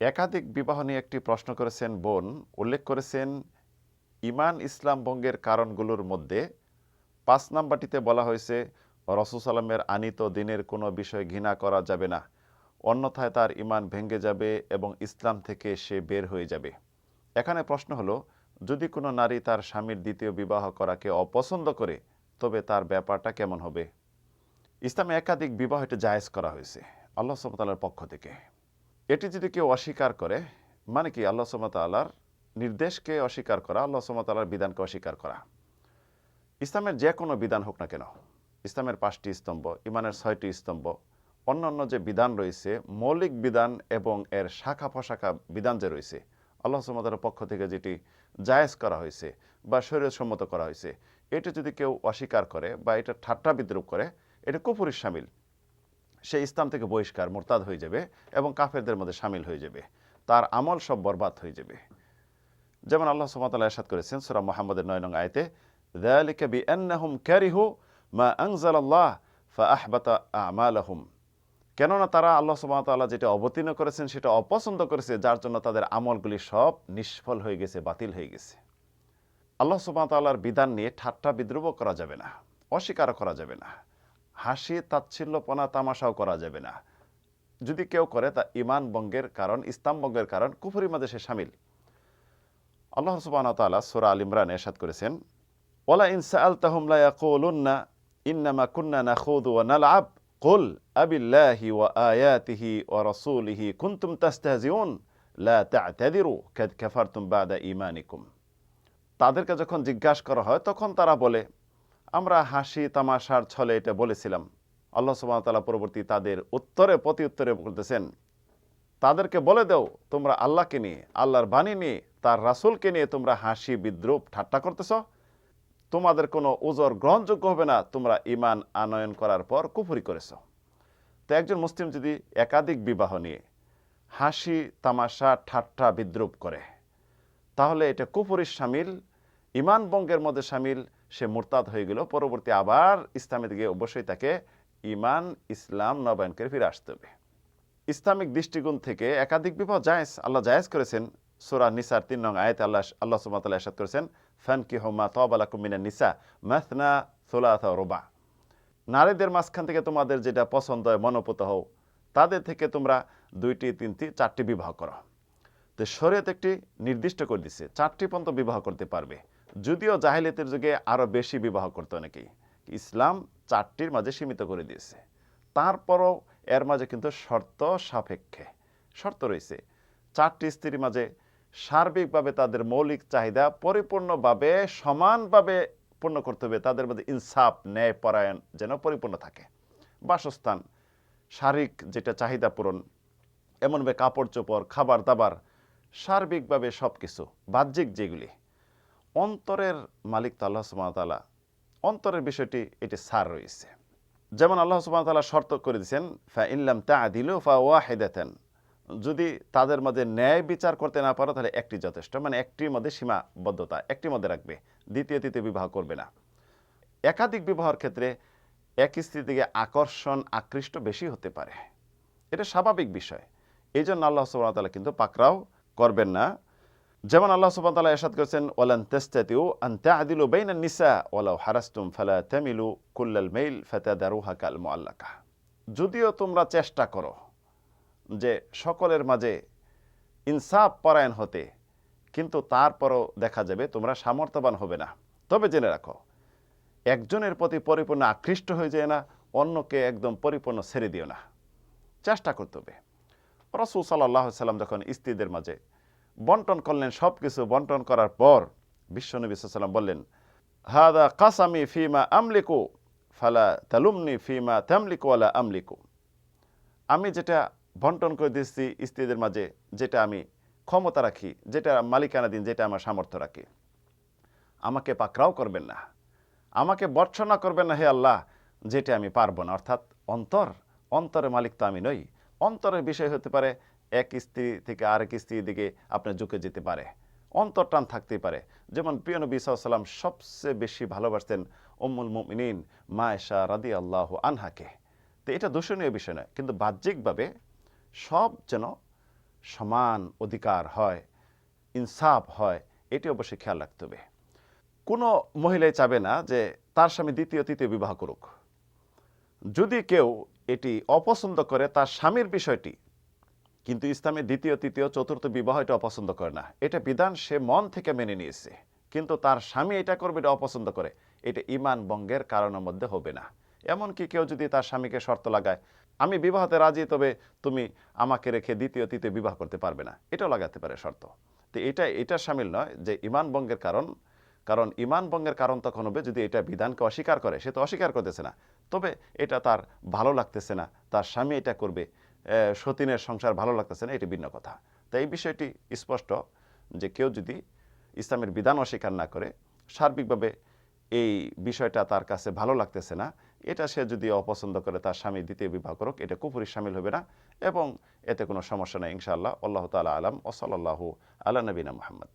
একাধিক বিবাহ নিয়ে একটি প্রশ্ন করেছেন বোন। উল্লেখ করেছেন, ইমান ইসলাম ভঙ্গের কারণগুলোর মধ্যে পাঁচ নাম্বারটিতে বলা হয়েছে, রসুল সালামের আনিত দিনের কোনো বিষয় ঘৃণা করা যাবে না, অন্যথায় তার ইমান ভেঙে যাবে এবং ইসলাম থেকে সে বের হয়ে যাবে। এখানে প্রশ্ন হলো, যদি কোনো নারী তার স্বামীর দ্বিতীয় বিবাহ করাকে অপছন্দ করে, তবে তার ব্যাপারটা কেমন হবে? ইসলামে একাধিক বিবাহ এটা জায়েজ করা হয়েছে। আল্লাহ সুমতাল্লার পক্ষ থেকে। এটি যদি কেউ অস্বীকার করে মানে কি আল্লাহ সুমতাল্লার নির্দেশকে অস্বীকার করা, আল্লাহ সুমতাল্লার বিধানকে অস্বীকার করা। ইসলামের যে কোনো বিধান হোক না কেন, ইসলামের পাঁচটি স্তম্ভ, ইমানের ছয়টি স্তম্ভ, অন্যান্য যে বিধান রয়েছে, মৌলিক বিধান এবং এর শাখা ফশাখা বিধান যে রয়েছে, আল্লাহ সুমতার পক্ষ থেকে যেটি জায়েজ করা হয়েছে বা শরীরসম্মত করা হয়েছে, এটা যদি কেউ অস্বীকার করে বা এটা ঠাট্টা বিদ্রুপ করে, এটা কুপুরের সামিল। সে ইসলাম থেকে বহিষ্কার, মোরতাদ হয়ে যাবে এবং কাফেরদের মধ্যে সামিল হয়ে যাবে। তার আমল সব বরবাদ হয়ে যাবে। যেমন আল্লাহ সুমতাল্লাহ এরশাদ করেছেন সুরা মোহাম্মদের নয় নং আয়তে বি ক্যারিহু মা আহম কেননা তারা আল্লাহ সুমতাল্লাহ যেটা অবতীর্ণ করেছেন, সেটা অপছন্দ করেছে, যার জন্য তাদের আমলগুলি সব নিষ্ফল হয়ে গেছে, বাতিল হয়ে গেছে। আল্লাহ সুমতাল্লাহর বিধান নিয়ে ঠাট্টা বিদ্রুপ করা যাবে না অস্বীকার করা যাবে না। হাসি, তাচ্ছিল্যপনা, তামাশাও করা যাবে না। যদি কেউ করে, তা ইমান বঙ্গের কারণ, ইসলাম বঙ্গের কারণ কুফুরি মাঝে সে সামিল। আল্লাহ সুবাহ তাল্লাহ সুরা আল ইমরান এরশাদ করেছেন ওলা ইনসা আল তাহমলা ইন্নামা কুন্না ওয়া কুল আবিল্লাহি ওয়া আয়াতিহি ওয়া তাস্তাহজিউন, লা তা'তাদিরু কাদ কাফারতুম বাদা তাদেরকে যখন জিজ্ঞাসা করা হয়, তখন তারা বলে আমরা হাসি তামাশার ছলে এটা বলেছিলাম। আল্লাহ ওয়া পরবর্তী তাদের উত্তরে, প্রতি উত্তরে বলতেছেন, তাদেরকে বলে দেও, তোমরা আল্লাহকে নিয়ে, আল্লাহর বাণী নিয়ে, তার রাসূলকে নিয়ে তোমরা হাসি বিদ্রুপ ঠাট্টা করতেছ। তোমাদের কোনো ওজর গ্রহণযোগ্য হবে না। তোমরা ইমান আনয়ন করার পর কুফুরি করেছ। তো একজন মুসলিম যদি একাধিক বিবাহ নিয়ে হাসি, তামাশা, ঠাট্টা বিদ্রুপ করে, তাহলে এটা কুফুরির সামিল ইমান বঙ্গের মধ্যে সামিল সে মুরতাদ হয়ে গেল, পরবর্তী আবার ইসলামের দিকে অবশ্যই তাকে ইমান ইসলাম নবায়ন করে ফিরে আসতে হবে। ইসলামিক দৃষ্টিকোণ থেকে একাধিক বিবাহ জায়েজ, আল্লাহ জায়েজ করেছেন। সোরা নিসার তিন নং আয়াত আল্লাহ আল্লাহ সুমাতাল্লাহ এরশাদ করেছেন ফানকি হোমা তবালাকুম মিনা নিসা মাথনা সোলাথা রোবা। নারীদের মাঝখান থেকে তোমাদের যেটা পছন্দ হয়, মনোপুত হও, তাদের থেকে তোমরা দুইটি, তিনটি, চারটি বিবাহ করো। তো শরীয়ত একটি নির্দিষ্ট করে দিচ্ছে চারটি পর্যন্ত বিবাহ করতে পারবে। যদিও জাহিলিয়াতের যুগে আরও বেশি বিবাহ করতো অনেকেই। ইসলাম চারটির মাঝে সীমিত করে দিয়েছে। তারপরও এর মাঝে কিন্তু শর্ত সাপেক্ষে। শর্ত রয়েছে, চারটি স্ত্রীর মাঝে সার্বিকভাবে তাদের মৌলিক চাহিদা পরিপূর্ণভাবে, সমানভাবে পূর্ণ করতে হবে। তাদের মধ্যে ইনসাফ, ন্যায় পরায়ণ যেন পরিপূর্ণ থাকে। বাসস্থান, শারীরিক যেটা চাহিদা পূরণ, এমনভাবে কাপড় চোপড়, খাবার দাবার, সার্বিকভাবে সব কিছু বাহ্যিক যেগুলি অন্তরের মালিক তো আল্লাহ সুমাতালা অন্তরের বিষয়টি এটি সার রয়েছে। যেমন আল্লাহ সুবাহতাল্লাহ শর্ত করে দিয়েছেন ফা ইনলাম তা দিল ফা ওয়াহেদাতেন যদি তাদের মধ্যে ন্যায় বিচার করতে না পারো, তাহলে একটি যথেষ্ট। মানে একটির মধ্যে সীমাবদ্ধতা, একটির মধ্যে রাখবে। দ্বিতীয়, তৃতীয় বিবাহ করবে না। একাধিক বিবাহের ক্ষেত্রে এক স্ত্রী থেকে আকর্ষণ, আকৃষ্ট বেশি হতে পারে। এটা স্বাভাবিক বিষয়। এই জন্য আল্লাহ সুবাহতাল্লাহ কিন্তু পাকরাও করবেন না। যেমন আল্লাহ সুবাহতাল্লাহ এরশাদ করেছেন, ওয়ালান তেস্তাতিউ আন তা'দিলু বাইনান নিসা, ওয়ালাউ হারাস্তুম ফালা তামিলু কুল্লাল মাইল ফাতাদারুহা কাল মুআল্লাকা যদিও তোমরা চেষ্টা করো যে সকলের মাঝে ইনসাফ পরায়ণ হতে, কিন্তু তারপরও দেখা যাবে তোমরা সামর্থ্যবান হবে না। তবে জেনে রাখো, একজনের প্রতি পরিপূর্ণ আকৃষ্ট হয়ে যায় না, অন্যকে একদম পরিপূর্ণ ছেড়ে দিও না। চেষ্টা করতে হবে। রসুল সাল্লাহ সাল্লাম যখন স্ত্রীদের মাঝে বন্টন করলেন সব কিছু বন্টন করার পর বিশ্বনবী সাল্লাম বললেন, হাদা কাসামি ফিমা আমলিকু, ফালা তালুমনি ফিমা তামলিকু আলা আমলিকু। আমি যেটা বন্টন করে দিচ্ছি স্ত্রীদের মাঝে, যেটা আমি ক্ষমতা রাখি, যেটা মালিকানা দিন, যেটা আমার সামর্থ্য রাখি। আমাকে পাকরাও করবেন না। আমাকে বর্ষনা করবেন না, হে আল্লাহ, যেটা আমি পারব না। অর্থাৎ অন্তর, অন্তরের মালিক তো আমি নই। অন্তরের বিষয় হতে পারে এক স্ত্রী থেকে আরেক স্ত্রীর দিকে আপনার ঝুঁকে যেতে পারে অন্তর টান থাকতেই পারে। যেমন প্রিয় নবী সাল্লাম সবচেয়ে বেশি ভালোবাসতেন উম্মুল মুমিনিন মা এশা রাদি আল্লাহ আনহাকে। তো এটা দূষণীয় বিষয় নয়, কিন্তু বাহ্যিকভাবে সব যেন সমান অধিকার হয়, ইনসাফ হয়, এটি অবশ্যই খেয়াল রাখতে হবে। কোনো মহিলাই চাবে না যে তার স্বামী দ্বিতীয়, তৃতীয় বিবাহ করুক। যদি কেউ এটি অপছন্দ করে, তার স্বামীর বিষয়টি কিন্তু ইসলামে দ্বিতীয়, তৃতীয়, চতুর্থ বিবাহ এটা অপছন্দ করে না। এটা বিধান সে মন থেকে মেনে নিয়েছে। কিন্তু তার স্বামী এটা করবে, এটা অপছন্দ করে। এটা ইমান বঙ্গের কারণের মধ্যে হবে না। এমনকি কেউ যদি তার স্বামীকে শর্ত লাগায়, আমি বিবাহতে রাজি, তবে তুমি আমাকে রেখে দ্বিতীয়, তৃতীয় বিবাহ করতে পারবে না। এটাও লাগাতে পারে শর্ত। তো এটা এটা সামিল নয় যে ইমান বঙ্গের কারণ কারণ ইমান বঙ্গের কারণ তখন হবে যদি এটা বিধানকে অস্বীকার করে। সে তো অস্বীকার করতেছে না। তবে এটা তার ভালো লাগতেছে না। তার স্বামী এটা করবে। সতীনের সংসার ভালো লাগতেছে না, এটি ভিন্ন কথা। তাই এই বিষয়টি স্পষ্ট যে কেউ যদি ইসলামের বিধান অস্বীকার না করে, সার্বিকভাবে এই বিষয়টা তার কাছে ভালো লাগতেছে না, এটা সে যদি অপছন্দ করে তার স্বামী দ্বিতীয় বিবাহ করুক, এটা কুপুরি সামিল হবে না এবং এতে কোনো সমস্যা নেই, ইনশাআল্লাহ, আল্লাহ তালা আলাম ওসলাল্লাহু আলা নবীনা মোহাম্মদ।